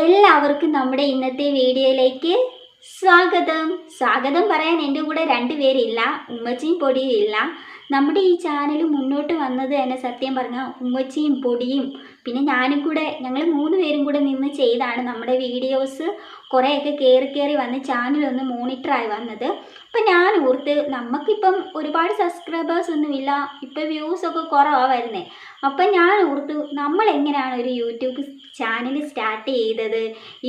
എല്ലാവർക്കും നമ്മുടെ ഇന്നത്തെ വീഡിയോയിലേക്ക് സ്വാഗതം. സ്വാഗതം പറയാൻ എന്റെ കൂടെ രണ്ടുപേരില്ല ഉമ്മച്ചിയും പൊടിയും ഇല്ല. നമ്മുടെ ഈ ചാനൽ മുന്നോട്ട് വന്നത് തന്നെ സത്യം പറഞ്ഞാൽ ഉമ്മച്ചിയും പൊടിയും പിന്നെ ഞാനും കൂടെ ഞങ്ങൾ മൂന്ന് പേരും കൂടെ നിന്ന് ചെയ്താണ് നമ്മുടെ വീഡിയോസ് കുറേയൊക്കെ കയറി കയറി വന്ന് ചാനലൊന്ന് മോണിറ്ററായി വന്നത്. അപ്പം ഞാൻ ഓർത്ത് നമുക്കിപ്പം ഒരുപാട് സബ്സ്ക്രൈബേഴ്സ് ഒന്നുമില്ല ഇപ്പം വ്യൂസ് ഒക്കെ കുറവാണ് വരുന്നത് അപ്പം ഞാൻ ഓർത്ത് നമ്മൾ എങ്ങനെയാണ് ഒരു യൂട്യൂബ് ചാനൽ സ്റ്റാർട്ട് ചെയ്തത്?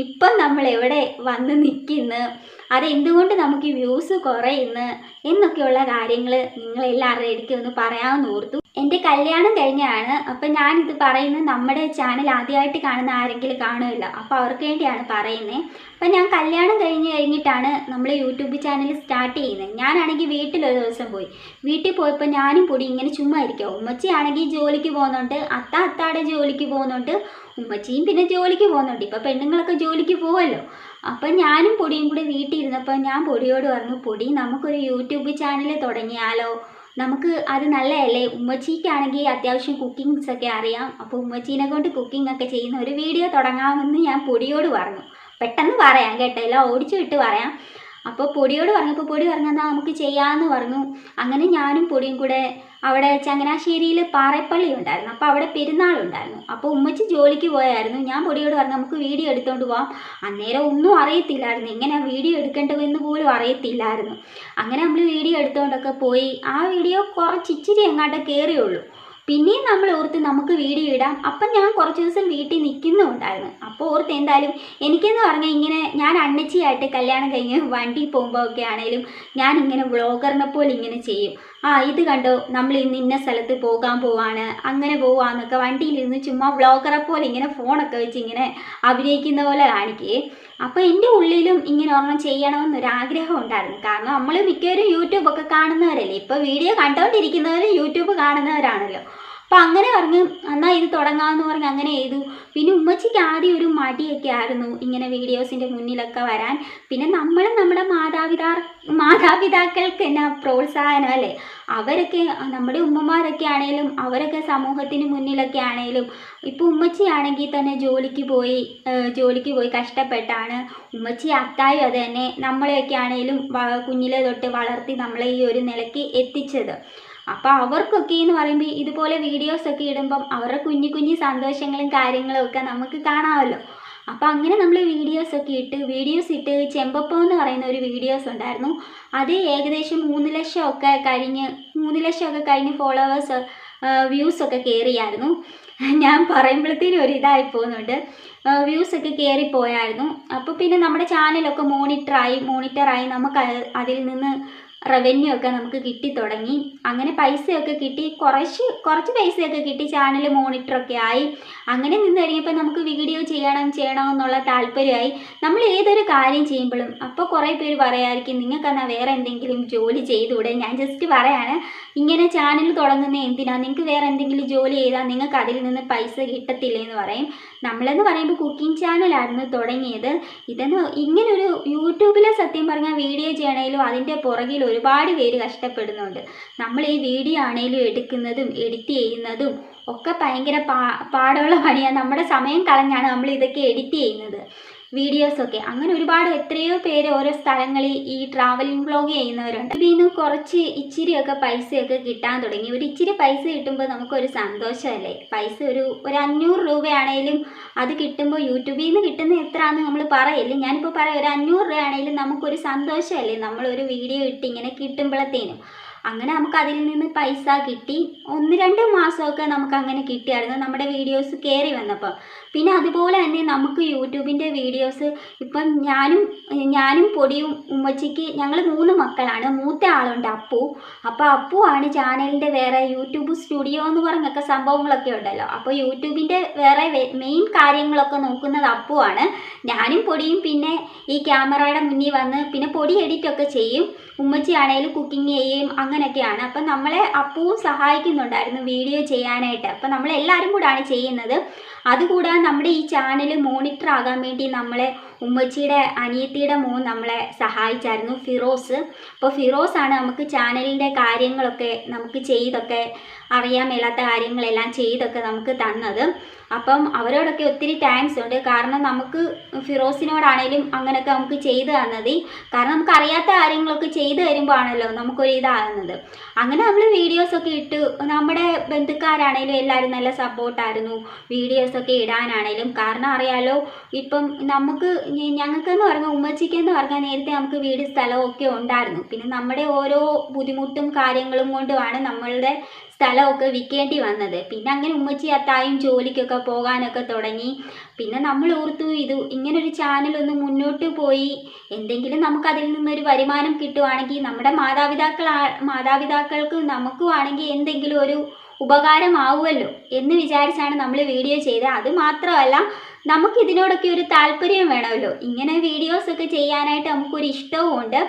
ഇപ്പം നമ്മൾ എവിടെ വന്ന് നിൽക്കുന്നു അതെന്തുകൊണ്ട് നമുക്ക് വ്യൂസ് കുറയുന്നു? എന്നൊക്കെയുള്ള കാര്യങ്ങൾ നിങ്ങളെല്ലാവരുടെ ഇടയ്ക്ക് ഒന്ന് പറയാമെന്ന് ഓർത്തു. എന്റെ കല്യാണം കഴിഞ്ഞാണ് അപ്പം ഞാനിത് പറയുന്നത് നമ്മുടെ ചാനൽ ആദ്യമായിട്ട് കാണുന്ന ആരെങ്കിലും കാണുമല്ലോ? അപ്പോൾ അവർക്ക് വേണ്ടിയാണ് പറയുന്നത് അപ്പം ഞാൻ കല്യാണം കഴിഞ്ഞ് കഴിഞ്ഞിട്ടാണ് നമ്മൾ യൂട്യൂബ് ചാനൽ സ്റ്റാർട്ട് ചെയ്യുന്നത്. ഞാനാണെങ്കിൽ വീട്ടിലൊരു ദിവസം പോയി. വീട്ടിൽ പോയപ്പോൾ ഞാനും പൊടി ഇങ്ങനെ ചുമ്മാ ഇരിക്കുക ഉമ്മച്ചിയാണെങ്കിൽ ജോലിക്ക് പോകുന്നുണ്ട്. അത്ത അത്താടെ ജോലിക്ക് പോകുന്നുണ്ട്. ഉമ്മച്ചിയും പിന്നെ ജോലിക്ക് പോകുന്നുണ്ട്. ഇപ്പോൾ പെണ്ണുങ്ങളൊക്കെ ജോലിക്ക് പോകുമല്ലോ അപ്പം ഞാനും പൊടിയും കൂടി വീട്ടിൽ ഇരുന്നപ്പോൾ ഞാൻ പൊടിയോട് പറഞ്ഞു പൊടി നമുക്കൊരു യൂട്യൂബ് ചാനൽ തുടങ്ങിയാലോ? നമുക്ക് അത് നല്ലതല്ലേ? ഉമ്മച്ചിക്കാണെങ്കിൽ അത്യാവശ്യം കുക്കിങ്സ് ഒക്കെ അറിയാം. അപ്പോൾ ഉമ്മച്ചീനെ കൊണ്ട് കുക്കിംഗ് ഒക്കെ ചെയ്യുന്ന ഒരു വീഡിയോ തുടങ്ങാമെന്ന് ഞാൻ പൊടിയോട് പറഞ്ഞു. പെട്ടെന്ന് പറയാം കേട്ടോ. എല്ലാം ഓടിച്ചു വിട്ട് പറയാം. അപ്പോൾ പൊടിയോട് പറഞ്ഞപ്പോൾ പൊടി പറഞ്ഞു എന്നാൽ നമുക്ക് ചെയ്യാമെന്ന് പറഞ്ഞു. അങ്ങനെ ഞാനും പൊടിയും കൂടെ അവിടെ ചങ്ങനാശ്ശേരിയിൽ പാറപ്പള്ളി ഉണ്ടായിരുന്നു. അപ്പോൾ അവിടെ പെരുന്നാളുണ്ടായിരുന്നു അപ്പോൾ ഉമ്മച്ചി ജോലിക്ക് പോയായിരുന്നു. ഞാൻ പൊടിയോട് പറഞ്ഞു നമുക്ക് വീഡിയോ എടുത്തുകൊണ്ട് പോവാം. അന്നേരം ഒന്നും അറിയത്തില്ലായിരുന്നു. എങ്ങനെ വീഡിയോ എടുക്കേണ്ടതെന്ന് പോലും അറിയത്തില്ലായിരുന്നു. അങ്ങനെ നമ്മൾ വീഡിയോ എടുത്തുകൊണ്ടൊക്കെ പോയി. ആ വീഡിയോ കുറച്ച് ഇച്ചിരി എങ്ങാണ്ട് കയറിയുള്ളൂ പിന്നെയും നമ്മൾ ഓർത്ത് നമുക്ക് വീഡിയോ ഇടാം. അപ്പം ഞാൻ കുറച്ച് ദിവസം വീട്ടിൽ നിൽക്കുന്നുണ്ടായിരുന്നു. അപ്പോൾ ഓർത്ത് എന്തായാലും എനിക്കെന്ന് പറഞ്ഞാൽ ഇങ്ങനെ ഞാൻ അണ്ണച്ചിയായിട്ട് കല്യാണം കഴിഞ്ഞ് വണ്ടി പോകുമ്പോൾ ഒക്കെ ആണെങ്കിലും ഞാൻ ഇങ്ങനെ വ്ളോഗറിനെ പോലെ ഇങ്ങനെ ചെയ്യും. ആ ഇത് കണ്ടോ? നമ്മൾ ഇന്ന് ഇന്ന സ്ഥലത്ത് പോകാൻ പോവാണ് അങ്ങനെ പോവാന്നൊക്കെ വണ്ടിയിലിരുന്ന് ചുമ്മാ വ്ളോഗറെ പോലെ ഇങ്ങനെ ഫോണൊക്കെ വെച്ച് ഇങ്ങനെ അഭിനയിക്കുന്ന പോലെ കാണിക്കേ. അപ്പോൾ എന്റെ ഉള്ളിലും ഇങ്ങനെ ഒരെണ്ണം ചെയ്യണമെന്നൊരു ആഗ്രഹം ഉണ്ടായിരുന്നു. കാരണം നമ്മൾ മിക്കവരും യൂട്യൂബൊക്കെ കാണുന്നവരല്ലേ? ഇപ്പോൾ വീഡിയോ കണ്ടുകൊണ്ടിരിക്കുന്നവരും യൂട്യൂബ് കാണുന്നവരാണല്ലോ. അപ്പം അങ്ങനെ പറഞ്ഞ് എന്നാൽ ഇത് തുടങ്ങാമെന്ന് പറഞ്ഞ് അങ്ങനെ ചെയ്തു. പിന്നെ ഉമ്മച്ചിക്ക് ആദ്യം ഒരു മടിയൊക്കെ ആയിരുന്നു ഇങ്ങനെ വീഡിയോസിന്റെ മുന്നിലൊക്കെ വരാൻ. പിന്നെ നമ്മളും നമ്മുടെ മാതാപിതാ മാതാപിതാക്കൾക്ക് എന്നാ പ്രോത്സാഹനം അല്ലേ? അവരൊക്കെ നമ്മുടെ ഉമ്മമാരൊക്കെ ആണെങ്കിലും അവരൊക്കെ സമൂഹത്തിന് മുന്നിലൊക്കെ ആണേലും ഇപ്പോൾ ഉമ്മച്ചിയാണെങ്കിൽ തന്നെ ജോലിക്ക് പോയി ജോലിക്ക് പോയി കഷ്ടപ്പെട്ടാണ്. ഉമ്മച്ചി അത്തായും അത് തന്നെ നമ്മളെയൊക്കെ ആണേലും കുഞ്ഞിലെ തൊട്ട് വളർത്തി നമ്മളെ ഈ ഒരു നിലയ്ക്ക് എത്തിച്ചത്. അപ്പോൾ അവർക്കൊക്കെ എന്ന് പറയുമ്പോൾ ഇതുപോലെ വീഡിയോസ് ഒക്കെ ഇടുമ്പം അവരുടെ കുഞ്ഞു കുഞ്ഞു സന്തോഷങ്ങളും കാര്യങ്ങളും ഒക്കെ നമുക്ക് കാണാമല്ലോ. അപ്പോൾ അങ്ങനെ നമ്മൾ വീഡിയോസ് ഒക്കെ ഇട്ട് വീഡിയോസ് ഇട്ട് ചെമ്പപ്പം എന്ന് പറയുന്ന ഒരു വീഡിയോസ് ഉണ്ടായിരുന്നു. അത് ഏകദേശം മൂന്ന് ലക്ഷം ഒക്കെ കഴിഞ്ഞ് മൂന്ന് ലക്ഷം ഒക്കെ കഴിഞ്ഞ് ഫോളോവേഴ്സ് വ്യൂസൊക്കെ കയറിയായിരുന്നു ഞാൻ പറയുമ്പോഴത്തേനും ഒരു ഇതായി പോകുന്നുണ്ട്. വ്യൂസൊക്കെ കയറിപ്പോയായിരുന്നു അപ്പോൾ പിന്നെ നമ്മുടെ ചാനലൊക്കെ മോണിറ്ററായി മോണിറ്ററായി നമുക്ക് അത് അതിൽ നിന്ന് റവന്യൂ ഒക്കെ നമുക്ക് കിട്ടി തുടങ്ങി. അങ്ങനെ പൈസയൊക്കെ കിട്ടി. കുറച്ച് കുറച്ച് പൈസയൊക്കെ കിട്ടി. ചാനൽ മോണിറ്ററൊക്കെ ആയി. അങ്ങനെ നിന്ന് കഴിഞ്ഞപ്പോൾ നമുക്ക് വീഡിയോ ചെയ്യണം ചെയ്യണം എന്നുള്ള താല്പര്യമായി നമ്മൾ ഏതൊരു കാര്യം ചെയ്യുമ്പോഴും അപ്പോൾ കുറേ പേര് പറയായിരിക്കും നിങ്ങൾക്കെന്നാൽ വേറെ എന്തെങ്കിലും ജോലി ചെയ്തുകൂടെ? ഞാൻ ജസ്റ്റ് പറയാണ് ഇങ്ങനെ ചാനൽ തുടങ്ങുന്ന എന്തിനാ? നിങ്ങൾക്ക് വേറെ എന്തെങ്കിലും ജോലി ചെയ്താൽ നിങ്ങൾക്ക് അതിൽ നിന്ന് പൈസ കിട്ടത്തില്ലേ? എന്ന് പറയും. നമ്മളെന്ന് പറയുമ്പോൾ കുക്കിംഗ് ചാനലായിരുന്നു തുടങ്ങിയത്. ഇതെന്ന് ഇങ്ങനൊരു യൂട്യൂബിലെ സത്യം പറഞ്ഞാൽ വീഡിയോ ചെയ്യണേലും അതിന്റെ പുറകിൽ ഒരുപാട് പേര് കഷ്ടപ്പെടുന്നുണ്ട്. നമ്മൾ ഈ വീഡിയോ ആണെങ്കിലും എടുക്കുന്നതും എഡിറ്റ് ചെയ്യുന്നതും ഒക്കെ ഭയങ്കര പാ പാടുള്ള പണിയാണ് നമ്മുടെ സമയം കളഞ്ഞാണ് നമ്മൾ ഇതൊക്കെ എഡിറ്റ് ചെയ്യുന്നത്. വീഡിയോസൊക്കെ അങ്ങനെ ഒരുപാട് എത്രയോ പേര് ഓരോ സ്ഥലങ്ങളിൽ ഈ ട്രാവലിംഗ് വ്ളോഗ് ചെയ്യുന്നവരുണ്ട്. ഇതിൽ നിന്ന് കുറച്ച് ഇച്ചിരിയൊക്കെ പൈസയൊക്കെ കിട്ടാൻ തുടങ്ങി. ഒരു ഇച്ചിരി പൈസ കിട്ടുമ്പോൾ നമുക്കൊരു സന്തോഷമല്ലേ? പൈസ ഒരു ഒരു അഞ്ഞൂറ് രൂപയാണേലും അത് കിട്ടുമ്പോൾ യൂട്യൂബിൽ നിന്ന് കിട്ടുന്ന എത്രയാണെന്ന് നമ്മൾ പറയല്ലേ. ഞാനിപ്പോൾ പറയാം ഒരു അഞ്ഞൂറ് രൂപയാണേലും നമുക്കൊരു സന്തോഷമല്ലേ? നമ്മളൊരു വീഡിയോ ഇട്ട് ഇങ്ങനെ കിട്ടുമ്പോഴത്തേനും. അങ്ങനെ നമുക്ക് അതിൽ നിന്ന് പൈസ കിട്ടി. ഒന്ന് രണ്ട് മാസമൊക്കെ നമുക്ക് അങ്ങനെ കിട്ടിയായിരുന്നു. നമ്മുടെ വീഡിയോസ് കയറി വന്നപ്പോൾ. പിന്നെ അതുപോലെ തന്നെ നമുക്ക് യൂട്യൂബിന്റെ വീഡിയോസ് ഇപ്പം ഞാനും ഞാനും പൊടിയും ഉമ്മച്ചിക്ക് ഞങ്ങൾ മൂന്ന് മക്കളാണ്. മൂത്ത ആളുണ്ട് അപ്പു. അപ്പോൾ അപ്പു ആണ് ചാനലിന്റെ വേറെ യൂട്യൂബ് സ്റ്റുഡിയോ എന്ന് പറഞ്ഞൊക്കെ സംഭവങ്ങളൊക്കെ ഉണ്ടല്ലോ. അപ്പോൾ യൂട്യൂബിന്റെ വേറെ മെയിൻ കാര്യങ്ങളൊക്കെ നോക്കുന്നത് അപ്പു ആണ്. ഞാനും പൊടിയും പിന്നെ ഈ ക്യാമറയുടെ മുന്നിൽ വന്ന് പിന്നെ പൊടി എഡിറ്റൊക്കെ ചെയ്യും. ഉമ്മച്ചി ആണെങ്കിലും കുക്കിംഗ് ചെയ്യും. അങ്ങനെയൊക്കെയാണ്. അപ്പം നമ്മളെ അപ്പവും സഹായിക്കുന്നുണ്ടായിരുന്നു വീഡിയോ ചെയ്യാനായിട്ട്. അപ്പം നമ്മളെല്ലാവരും കൂടാണ് ചെയ്യുന്നത്. അതുകൂടാതെ നമ്മുടെ ഈ ചാനൽ മോണിറ്റർ ആകാൻ വേണ്ടി നമ്മളെ ഉമ്മച്ചിയുടെ അനിയത്തിയുടെ മോൻ നമ്മളെ സഹായിച്ചായിരുന്നു ഫിറോസ്. അപ്പോൾ ഫിറോസാണ് നമുക്ക് ചാനലിന്റെ കാര്യങ്ങളൊക്കെ നമുക്ക് ചെയ്തൊക്കെ അറിയാൻ മേലാത്ത കാര്യങ്ങളെല്ലാം ചെയ്തൊക്കെ നമുക്ക് തന്നത്. അപ്പം അവരോടൊക്കെ ഒത്തിരി താങ്ക്സ് ഉണ്ട്. കാരണം നമുക്ക് ഫിറോസിനോടാണേലും അങ്ങനെയൊക്കെ നമുക്ക് ചെയ്തു തന്നത്. കാരണം നമുക്ക് അറിയാത്ത കാര്യങ്ങളൊക്കെ ചെയ്തു തരുമ്പോൾ ആണല്ലോ നമുക്കൊരു ഇതാകുന്നത്. അങ്ങനെ നമ്മൾ വീഡിയോസൊക്കെ ഇട്ട് നമ്മുടെ ബന്ധുക്കാരാണേലും എല്ലാവരും നല്ല സപ്പോർട്ടായിരുന്നു വീഡിയോസൊക്കെ ഇടാനാണേലും. കാരണം അറിയാലോ ഇപ്പം നമുക്ക് ഞങ്ങൾക്കെന്ന് പറഞ്ഞാൽ ഉമ്മച്ചിക്കെന്ന് പറഞ്ഞാൽ നേരത്തെ നമുക്ക് വീട് സ്ഥലവും ഒക്കെ ഉണ്ടായിരുന്നു. പിന്നെ നമ്മുടെ ഓരോ ബുദ്ധിമുട്ടും കാര്യങ്ങളും കൊണ്ടുമാണ് നമ്മളുടെ സ്ഥലമൊക്കെ വിൽക്കേണ്ടി വന്നത്. പിന്നെ അങ്ങനെ ഉമ്മച്ചി അത്തായും ജോലിക്കൊക്കെ പോകാനൊക്കെ തുടങ്ങി. പിന്നെ നമ്മൾ ഓർത്തു ഇത് ഇങ്ങനൊരു ചാനൽ ഒന്ന് മുന്നോട്ട് പോയി. എന്തെങ്കിലും നമുക്ക് അതിൽ നിന്നൊരു വരുമാനം കിട്ടുവാണെങ്കിൽ നമ്മുടെ മാതാപിതാക്കൾ മാതാപിതാക്കൾക്കും നമുക്കും ആണെങ്കിൽ എന്തെങ്കിലും ഒരു ഉപകാരമാവുമല്ലോ എന്ന് വിചാരിച്ചാണ് നമ്മൾ വീഡിയോ ചെയ്തത്. അത് മാത്രമല്ല നമുക്ക് ഇതിനോടൊക്കെ ഒരു താല്പര്യം വേണമല്ലോ. ഇങ്ങനെ വീഡിയോസൊക്കെ ചെയ്യാനായിട്ട് നമുക്കൊരു ഇഷ്ടവും ഉണ്ട്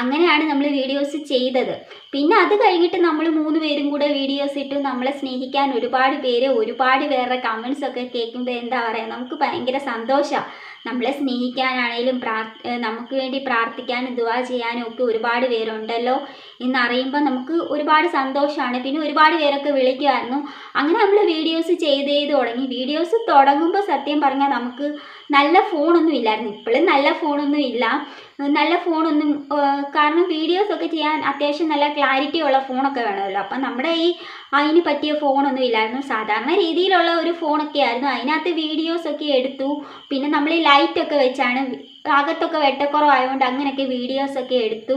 അങ്ങനെയാണ് നമ്മൾ വീഡിയോസ് ചെയ്തത്. പിന്നെ അത് കഴിഞ്ഞിട്ട് നമ്മൾ മൂന്ന് പേരും കൂടെ വീഡിയോസ് ഇട്ട്. നമ്മളെ സ്നേഹിക്കാൻ ഒരുപാട് പേര് ഒരുപാട് പേരുടെ കമൻസ് ഒക്കെ കേൾക്കുമ്പോൾ എന്താ പറയുക നമുക്ക് ഭയങ്കര സന്തോഷമാണ് നമ്മളെ സ്നേഹിക്കാനാണേലും പ്രാർ നമുക്ക് വേണ്ടി പ്രാർത്ഥിക്കാനും ദുവാ ചെയ്യാനും ഒക്കെ ഒരുപാട് പേരുണ്ടല്ലോ എന്നറിയുമ്പോൾ നമുക്ക് ഒരുപാട് സന്തോഷമാണ് പിന്നെ ഒരുപാട് പേരൊക്കെ വിളിക്കുമായിരുന്നു അങ്ങനെ നമ്മൾ വീഡിയോസ് ചെയ്ത് ചെയ്ത് തുടങ്ങി. വീഡിയോസ് തുടങ്ങുമ്പോൾ സത്യം പറഞ്ഞാൽ നമുക്ക് നല്ല ഫോണൊന്നും ഇല്ലായിരുന്നു. ഇപ്പോഴും നല്ല ഫോണൊന്നും ഇല്ല. നല്ല ഫോണൊന്നും കാരണം വീഡിയോസൊക്കെ ചെയ്യാൻ അത്യാവശ്യം നല്ല ക്ലാരിറ്റി ഉള്ള ഫോണൊക്കെ വേണമല്ലോ. അപ്പം നമ്മുടെ ഈ അതിന് പറ്റിയ ഫോണൊന്നും ഇല്ലായിരുന്നു. സാധാരണ രീതിയിലുള്ള ഒരു ഫോണൊക്കെ ആയിരുന്നു. അതിനകത്ത് വീഡിയോസ് ഒക്കെ എടുത്തു. പിന്നെ നമ്മൾ ഈ ലൈറ്റൊക്കെ വെച്ചാണ് അകത്തൊക്കെ വെട്ടക്കുറവായതുകൊണ്ട് അങ്ങനെയൊക്കെ വീഡിയോസ് ഒക്കെ എടുത്തു.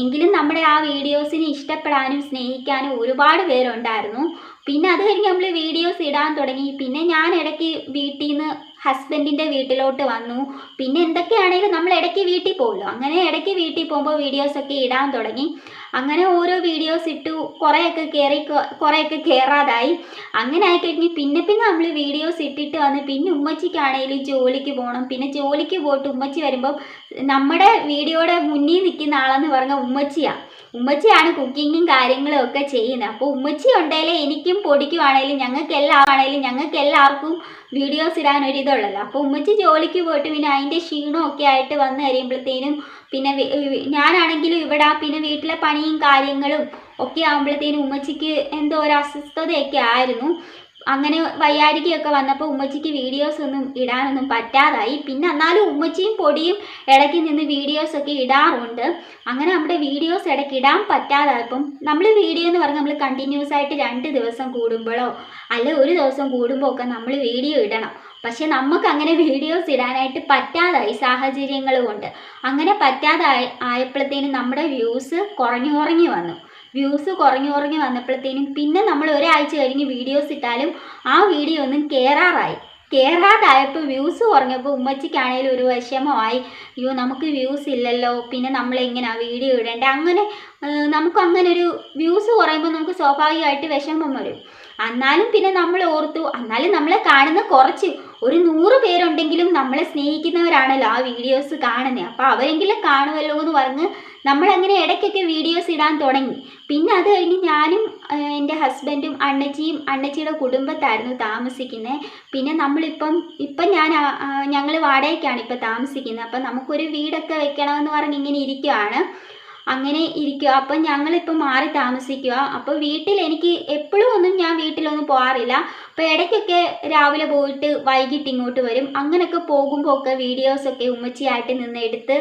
എങ്കിലും നമ്മുടെ ആ വീഡിയോസിനെ ഇഷ്ടപ്പെടാനും സ്നേഹിക്കാനും ഒരുപാട് പേരുണ്ടായിരുന്നു. പിന്നെ അത് കഴിഞ്ഞ് നമ്മൾ വീഡിയോസ് ഇടാൻ തുടങ്ങി. പിന്നെ ഞാൻ ഇടയ്ക്ക് വീട്ടിൽ നിന്ന് ഹസ്ബൻഡിന്റെ വീട്ടിലോട്ട് വന്നു. പിന്നെ എന്തൊക്കെയാണെങ്കിലും നമ്മൾ ഇടയ്ക്ക് വീട്ടിൽ പോകുമല്ലോ അങ്ങനെ ഇടയ്ക്ക് വീട്ടിൽ പോകുമ്പോൾ വീഡിയോസൊക്കെ ഇടാൻ തുടങ്ങി. അങ്ങനെ ഓരോ വീഡിയോസ് ഇട്ടു കുറേയൊക്കെ കയറി കുറേയൊക്കെ കയറാതായി അങ്ങനെ ആയിക്കഴിഞ്ഞ് പിന്നെ പിന്നെ നമ്മൾ വീഡിയോസ് ഇട്ടിട്ട് വന്ന് പിന്നെ ഉമ്മച്ചിക്കാണെങ്കിലും ജോലിക്ക് പോകണം പിന്നെ ജോലിക്ക് പോയിട്ട് ഉമ്മച്ചി വരുമ്പം നമ്മുടെ വീഡിയോയുടെ മുന്നിൽ നിൽക്കുന്ന ആളെന്ന് പറഞ്ഞാൽ ഉമ്മച്ചിയാണ് ഉമ്മച്ചിയാണ് കുക്കിങ്ങും കാര്യങ്ങളും ഒക്കെ ചെയ്യുന്നത്. അപ്പോൾ ഉമ്മച്ചി ഉണ്ടെങ്കിലേ എനിക്കും പൊടിക്കുവാണേലും ഞങ്ങൾക്ക് എല്ലാം ആണെങ്കിലും ഞങ്ങൾക്ക് എല്ലാവർക്കും വീഡിയോസ് ഇടാൻ ഒരു ഇതുള്ളല്ലോ അപ്പോൾ ഉമ്മച്ചി ജോലിക്ക് പോയിട്ട് പിന്നെ അതിന്റെ ക്ഷീണമൊക്കെ ആയിട്ട് വന്നു കഴിയുമ്പോഴത്തേനും പിന്നെ ഞാനാണെങ്കിൽ ഇവിടെ പിന്നെ വീട്ടിലെ പണിയും കാര്യങ്ങളും ഒക്കെ ആകുമ്പോഴത്തേനും ഉമ്മച്ചിക്ക് എന്തോ ഒരു അസ്വസ്ഥതയൊക്കെ ആയിരുന്നു. അങ്ങനെ വയ്യാരികയൊക്കെ വന്നപ്പോൾ ഉമ്മച്ചിക്ക് വീഡിയോസ് ഒന്നും ഇടാനൊന്നും പറ്റാതായി. പിന്നെ എന്നാലും ഉമ്മച്ചിയും പൊടിയും ഇടയ്ക്ക് നിന്ന് വീഡിയോസൊക്കെ ഇടാറുണ്ട്. അങ്ങനെ നമ്മുടെ വീഡിയോസ് ഇടയ്ക്ക് ഇടാൻ പറ്റാതായപ്പം നമ്മൾ വീഡിയോ എന്ന് പറഞ്ഞാൽ നമ്മൾ കണ്ടിന്യൂസ് ആയിട്ട് രണ്ട് ദിവസം കൂടുമ്പോഴോ അല്ലെ ഒരു ദിവസം കൂടുമ്പോൾ ഒക്കെ നമ്മൾ വീഡിയോ ഇടണം. പക്ഷെ നമുക്ക് അങ്ങനെ വീഡിയോസ് ഇടാനായിട്ട് പറ്റാതായി സാഹചര്യങ്ങൾ കൊണ്ട് അങ്ങനെ പറ്റാതായി ആയ- ആയപ്പോഴത്തേനും നമ്മുടെ വ്യൂസ് കുറഞ്ഞു കുറഞ്ഞു വന്നു. വ്യൂസ് കുറഞ്ഞു കുറഞ്ഞു വന്നപ്പോഴത്തേനും പിന്നെ നമ്മൾ ഒരാഴ്ച കഴിഞ്ഞ് വീഡിയോസ് ഇട്ടാലും ആ വീഡിയോ ഒന്നും കയറാറായി കയറാതായപ്പോൾ വ്യൂസ് കുറഞ്ഞപ്പോൾ ഉമ്മച്ചിക്കാണേലും ഒരു വിഷമമായി. അയ്യോ നമുക്ക് വ്യൂസ് ഇല്ലല്ലോ പിന്നെ നമ്മൾ എങ്ങനെയാ വീഡിയോ ഇടേണ്ടത് അങ്ങനെ നമുക്ക് അങ്ങനെ ഒരു വ്യൂസ് കുറയുമ്പോൾ നമുക്ക് സ്വാഭാവികമായിട്ട് വിഷമം വരും. എന്നാലും പിന്നെ നമ്മൾ ഓർത്തു എന്നാലും നമ്മളെ കാണുന്ന കുറച്ച് ഒരു നൂറ് പേരുണ്ടെങ്കിലും നമ്മളെ സ്നേഹിക്കുന്നവരാണല്ലോ ആ വീഡിയോസ് കാണുന്നത് അപ്പോൾ അവരെങ്കിലും കാണുമല്ലോ എന്ന് പറഞ്ഞ് നമ്മളങ്ങനെ ഇടയ്ക്കൊക്കെ വീഡിയോസ് ഇടാൻ തുടങ്ങി. പിന്നെ അത് കഴിഞ്ഞ് ഞാനും എന്റെ ഹസ്ബൻഡും അണ്ണച്ചിയും അണ്ണച്ചിയുടെ കുടുംബത്തായിരുന്നു താമസിക്കുന്നത് പിന്നെ നമ്മളിപ്പം ഇപ്പം ഞാൻ ഞങ്ങൾ വാടകയ്ക്കാണ് ഇപ്പം താമസിക്കുന്നത് അപ്പം നമുക്കൊരു വീടൊക്കെ വെക്കണമെന്ന് പറഞ്ഞ് ഇങ്ങനെ ഇരിക്കുകയാണ് അങ്ങനെ ഇരിക്കുക അപ്പം ഞങ്ങളിപ്പോൾ മാറി താമസിക്കുക അപ്പോൾ വീട്ടിൽ എനിക്ക് എപ്പോഴും പോകാറില്ല അപ്പോൾ ഇടയ്ക്കൊക്കെ രാവിലെ പോയിട്ട് വൈകിട്ട് ഇങ്ങോട്ട് വരും. അങ്ങനെയൊക്കെ പോകുമ്പോഴൊക്കെ വീഡിയോസൊക്കെ ഉമ്മച്ചിയായിട്ട് നിന്ന് എടുത്ത്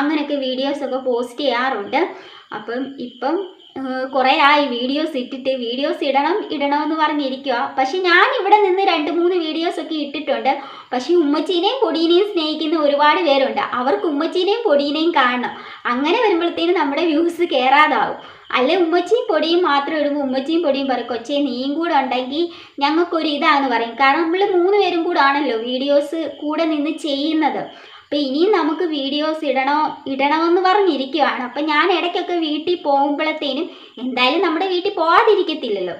അങ്ങനെയൊക്കെ വീഡിയോസൊക്കെ പോസ്റ്റ് ചെയ്യാറുണ്ട്. അപ്പം ഇപ്പം കുറേ ആയി. വീഡിയോസ് ഇട്ടിട്ട് വീഡിയോസ് ഇടണം ഇടണം എന്ന് പറഞ്ഞിരിക്കുക പക്ഷെ ഞാൻ ഇവിടെ നിന്ന് രണ്ട് മൂന്ന് വീഡിയോസ് ഒക്കെ ഇട്ടിട്ടുണ്ട്. പക്ഷേ ഉമ്മച്ചീനെയും പൊടീനെയും സ്നേഹിക്കുന്ന ഒരുപാട് പേരുണ്ട്. അവർക്ക് ഉമ്മച്ചീനെയും പൊടീനെയും കാണണം. അങ്ങനെ വരുമ്പോഴത്തേനും നമ്മുടെ വ്യൂസ് കയറാതാവും അല്ലെ ഉമ്മച്ചിയും പൊടിയും മാത്രം ഇടുമ്പോൾ ഉമ്മച്ചിയും പൊടിയും പറയും കൊച്ചേ നീയും കൂടെ ഉണ്ടെങ്കിൽ ഞങ്ങൾക്കൊരു ഇതാന്ന് പറയും. കാരണം നമ്മൾ മൂന്ന് പേരും കൂടെ ആണല്ലോ വീഡിയോസ് കൂടെ നിന്ന് ചെയ്യുന്നത്. അപ്പം ഇനിയും നമുക്ക് വീഡിയോസ് ഇടണോ ഇടണമെന്ന് പറഞ്ഞിരിക്കുവാണ്. അപ്പം ഞാൻ ഇടയ്ക്കൊക്കെ വീട്ടിൽ പോകുമ്പോഴത്തേനും എന്തായാലും നമ്മുടെ വീട്ടിൽ പോകാതിരിക്കത്തില്ലല്ലോ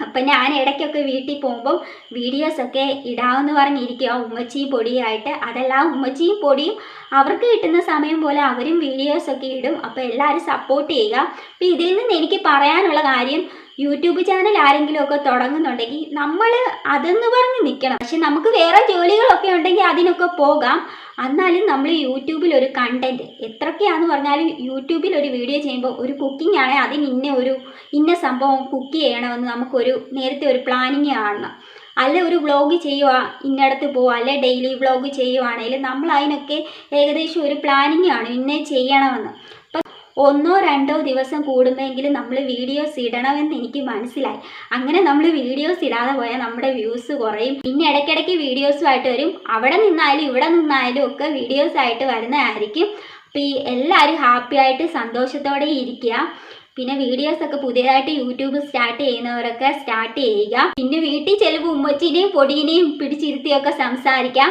അപ്പം ഞാൻ ഇടയ്ക്കൊക്കെ വീട്ടിൽ പോകുമ്പം വീഡിയോസൊക്കെ ഇടാമെന്ന് പറഞ്ഞിരിക്കുക ഉമ്മച്ചിയും പൊടിയായിട്ട് അതെല്ലാം ഉമ്മച്ചിയും പൊടിയും അവർക്ക് കിട്ടുന്ന സമയം പോലെ അവരും വീഡിയോസൊക്കെ ഇടും. അപ്പോൾ എല്ലാവരും സപ്പോർട്ട് ചെയ്യുക. അപ്പോൾ ഇതിൽ നിന്ന് എനിക്ക് പറയാനുള്ള കാര്യം യൂട്യൂബ് ചാനൽ ആരെങ്കിലും ഒക്കെ തുടങ്ങുന്നുണ്ടെങ്കിൽ നമ്മൾ അതെന്ന് പറഞ്ഞ് നിൽക്കണം. പക്ഷെ നമുക്ക് വേറെ ജോലികളൊക്കെ ഉണ്ടെങ്കിൽ അതിനൊക്കെ പോകാം. എന്നാലും നമ്മൾ യൂട്യൂബിൽ ഒരു കണ്ടന്റ് എത്രയൊക്കെയാന്ന് പറഞ്ഞാലും യൂട്യൂബിൽ ഒരു വീഡിയോ ചെയ്യുമ്പോൾ ഒരു കുക്കിംഗ് ആണെങ്കിൽ അതിന് ഇന്ന ഒരു ഇന്ന സംഭവം കുക്ക് ചെയ്യണമെന്ന് നമുക്കൊരു നേരത്തെ ഒരു പ്ലാനിങ് കാണണം. അല്ല ഒരു വ്ളോഗ് ചെയ്യുക ഇന്നടത്ത് പോവുക അല്ലെ ഡെയിലി വ്ളോഗ് ചെയ്യുവാണെങ്കിൽ നമ്മൾ അതിനൊക്കെ ഏകദേശം ഒരു പ്ലാനിങ് ആണ് ഇന്നേ ചെയ്യണമെന്ന്. ഒന്നോ രണ്ടോ ദിവസം കൂടുമെങ്കിലും നമ്മൾ വീഡിയോസ് ഇടണമെന്ന് എനിക്ക് മനസ്സിലായി. അങ്ങനെ നമ്മൾ വീഡിയോസ് ഇടാതെ പോയാൽ നമ്മുടെ വ്യൂസ് കുറയും. പിന്നെ ഇടയ്ക്കിടയ്ക്ക് വീഡിയോസുമായിട്ട് വരും. അവിടെ നിന്നായാലും ഇവിടെ നിന്നായാലും ഒക്കെ വീഡിയോസ് ആയിട്ട് വരുന്നതായിരിക്കും. അപ്പോൾ ഈ എല്ലാവരും ഹാപ്പി ആയിട്ട് സന്തോഷത്തോടെ ഇരിക്കുക. പിന്നെ വീഡിയോസ് ഒക്കെ പുതിയതായിട്ട് യൂട്യൂബ് സ്റ്റാർട്ട് ചെയ്യുന്നവരൊക്കെ സ്റ്റാർട്ട് ചെയ്യുക. പിന്നെ വീട്ടിൽ ചെലവും ഉമ്മച്ചിനെയും പൊടിയിനെയും പിടിച്ചിരുത്തിയൊക്കെ സംസാരിക്കാം.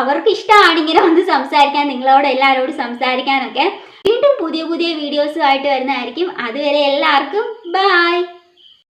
അവർക്ക് ഇഷ്ടമാണ് വന്ന് സംസാരിക്കാൻ നിങ്ങളോട് എല്ലാവരോടും സംസാരിക്കാനൊക്കെ. വീണ്ടും പുതിയ പുതിയ വീഡിയോസുമായിട്ട് വരുന്നതായിരിക്കും. അതുവരെ എല്ലാവർക്കും ബായ്